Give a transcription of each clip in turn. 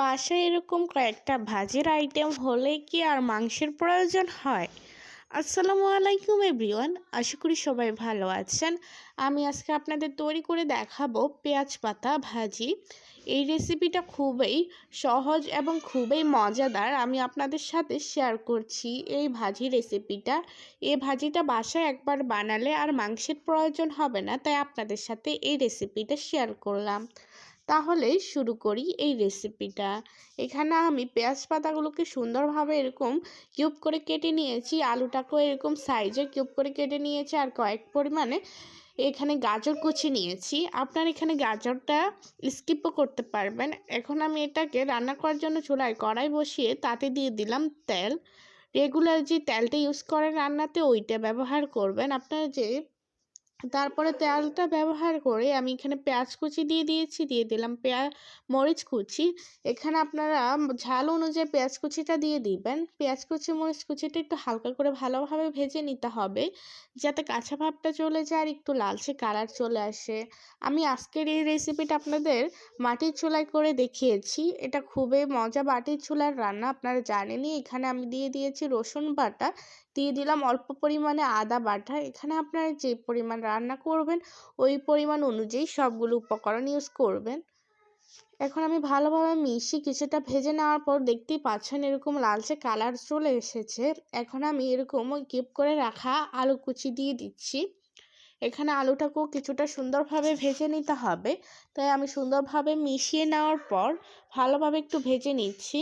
বাসায় এরকম কয়েকটা ভাজির আইটেম হলে কি আর মাংসের প্রয়োজন হয়? আসসালামু আলাইকুম এভরিওয়ান আশা করি সবাই ভালো আছেন। আমি আজকে আপনাদের তৈরি করে দেখাবো পেঁয়াজ পাতা ভাজি। এই রেসিপিটা খুবই সহজ এবং খুবই মজাদার। আমি আপনাদের সাথে শেয়ার করছি এই ভাজি রেসিপিটা এই ভাজিটা বাসায় একবার বানালে আর মাংসের প্রয়োজন হবে না, তাই আপনাদের সাথে এই রেসিপিটা শেয়ার করলাম। তাহলে শুরু করি এই রেসিপিটা এখানে আমি পেঁয়াজ পাতাগুলোকে সুন্দরভাবে এরকম কিউব করে কেটে নিয়েছি, আলুটাকেও এরকম সাইজে কিউব করে কেটে নিয়েছি আর কয়েক পরিমাণে এখানে গাজর কুচি নিয়েছি। আপনার এখানে গাজরটা স্কিপও করতে পারবেন। এখন আমি এটাকে রান্না করার জন্য চুলায় কড়াই বসিয়ে তাতে দিয়ে দিলাম তেল। রেগুলার যে তেলটা ইউজ করেন রান্নাতে ওইটা ব্যবহার করবেন। আপনার যে তারপরে তেলটা ব্যবহার করে আমি এখানে পেঁয়াজ কুচি দিয়ে দিয়েছি, দিয়ে দিলাম পেঁয়াজ মরিচ কুচি। এখানে আপনারা ঝাল অনুযায়ী পেঁয়াজ কুচিটা দিয়ে দিবেন। পেঁয়াজ কুচি, মরিচ কুচিটা একটু হালকা করে ভালোভাবে ভেজে নিতে হবে, যাতে কাঁচা ভাবটা চলে যায় আর একটু লালচে কালার চলে আসে। আমি আজকের এই রেসিপিটা আপনাদের মাটির চুলায় করে দেখিয়েছি। এটা খুবই মজা বাটির চুলার রান্না, আপনারা জানেনই। এখানে আমি দিয়ে দিয়েছি রসুন বাটা, দিয়ে দিলাম অল্প পরিমাণে আদা বাটা। এখানে আপনারা যে পরিমাণ রান্না করবেন, ওই পরিমাণ অনুযায়ী সবগুলো উপকরণ ইউজ করবেন। এখন আমি ভালোভাবে মিশিয়ে কিছুটা ভেজে নেওয়ার পর দেখতেই পাচ্ছেন এরকম লালচে কালার চলে এসেছে। এখন আমি এরকম কিপ করে রাখা আলু কুচি দিয়ে দিচ্ছি। এখানে আলুটাকেও কিছুটা সুন্দরভাবে ভেজে নিতে হবে। তাই আমি সুন্দরভাবে মিশিয়ে নেওয়ার পর ভালোভাবে একটু ভেজে নিচ্ছি।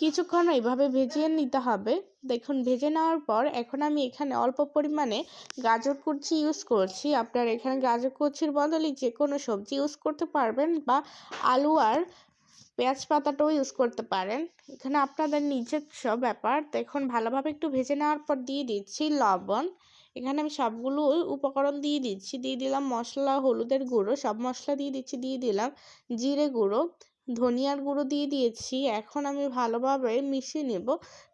কিছুক্ষণ এইভাবে ভেজিয়ে নিতে হবে। দেখুন, ভেজে নেওয়ার পর এখন আমি এখানে অল্প পরিমাণে গাজর কুচি ইউজ করছি। আপনার এখানে গাজর কুচির বদলে যে কোনো সবজি ইউজ করতে পারবেন বা আলু আর পেঁয়াজ পাতাটাও ইউজ করতে পারেন। এখানে আপনাদের নিজস্ব ব্যাপার। দেখুন, ভালোভাবে একটু ভেজে নেওয়ার পর দিয়ে দিচ্ছি লবণ। এখানে আমি সবগুলো উপকরণ দিয়ে দিচ্ছি। দিয়ে দিলাম মশলা, হলুদের গুঁড়ো, সব মশলা দিয়ে দিচ্ছি। দিয়ে দিলাম জিরে গুঁড়ো। ধনিয়ার গুঁড়ো দিয়ে দিয়েছি। এখন আমি ভালোভাবে মিশিয়ে নেব।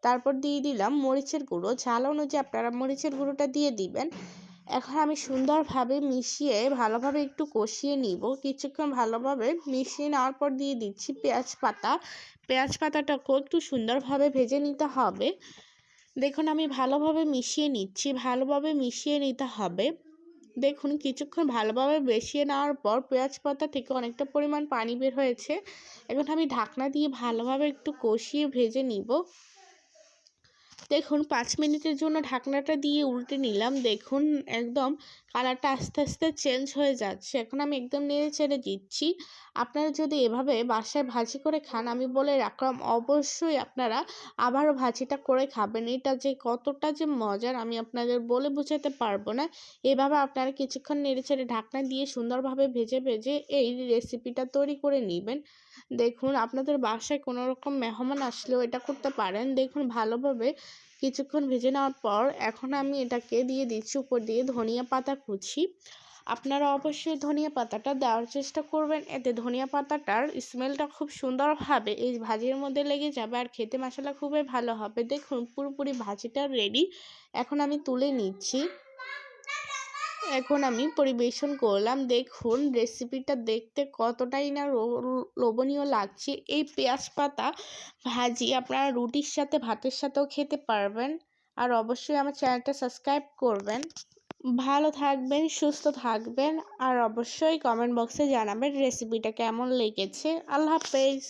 তারপর দিয়ে দিলাম মরিচের গুঁড়ো। ঝাল অনুযায়ী আপনারা মরিচের গুঁড়োটা দিয়ে দিবেন। এখন আমি সুন্দরভাবে মিশিয়ে ভালোভাবে একটু কষিয়ে নিব। কিছুক্ষণ ভালোভাবে মিশিয়ে নেওয়ার পর দিয়ে দিচ্ছি পেঁয়াজ পাতা। পেঁয়াজ পাতাটাকেও একটু সুন্দরভাবে ভেজে নিতে হবে। দেখুন আমি ভালোভাবে মিশিয়ে নিচ্ছি। ভালোভাবে মিশিয়ে নিতে হবে। দেখুন, কিছুক্ষণ ভালোভাবে বেশিয়ে নেওয়ার পর পেঁয়াজ পাতা থেকে অনেকটা পরিমাণ পানি বের হয়েছে। এখন আমি ঢাকনা দিয়ে ভালোভাবে একটু কষিয়ে ভেজে নিব। দেখুন, পাঁচ মিনিটের জন্য ঢাকনাটা দিয়ে উল্টে নিলাম। দেখুন, একদম কালারটা আস্তে আস্তে চেঞ্জ হয়ে যাচ্ছে। এখন আমি একদম নেড়ে চেড়ে দিচ্ছি। আপনারা যদি এভাবে বাসায় ভাজি করে খান, আমি বলে রাখলাম, অবশ্যই আপনারা আবারও ভাজিটা করে খাবেন। এটা যে কতটা যে মজার, আমি আপনাদের বলে বোঝাতে পারব না। এভাবে আপনারা কিছুক্ষণ নেড়ে চেড়ে ঢাকনা দিয়ে সুন্দরভাবে ভেজে ভেজে এই রেসিপিটা তৈরি করে নেবেন। দেখুন, আপনাদের বাসায় কোনো রকম মেহমান আসলেও এটা করতে পারেন। দেখুন, ভালোভাবে কিছুক্ষণ ভেজে নেওয়ার পর এখন আমি এটাকে দিয়ে দিচ্ছি, উপর দিয়ে ধনিয়া পাতা কুচি। আপনারা অবশ্যই ধনিয়া পাতাটা দেওয়ার চেষ্টা করবেন, এতে ধনিয়া পাতাটার স্মেলটা খুব সুন্দরভাবে এই ভাজির মধ্যে লেগে যাবে আর খেতে মশলা খুবই ভালো হবে। দেখুন পুরোপুরি ভাজিটা রেডি এখন আমি তুলে নিচ্ছি। এখন আমি পরিবেশন করলাম। দেখুন রেসিপিটা দেখতে কতটাই না লোভনীয় লাগছে। এই পেঁয়াজ পাতা ভাজি আপনারা রুটির সাথে, ভাতের সাথেও খেতে পারবেন। আর অবশ্যই আমার চ্যানেলটা সাবস্ক্রাইব করবেন। ভালো থাকবেন, সুস্থ থাকবেন। আর অবশ্যই কমেন্ট বক্সে জানাবেন রেসিপিটা কেমন লেগেছে। আল্লাহ হাফেজ।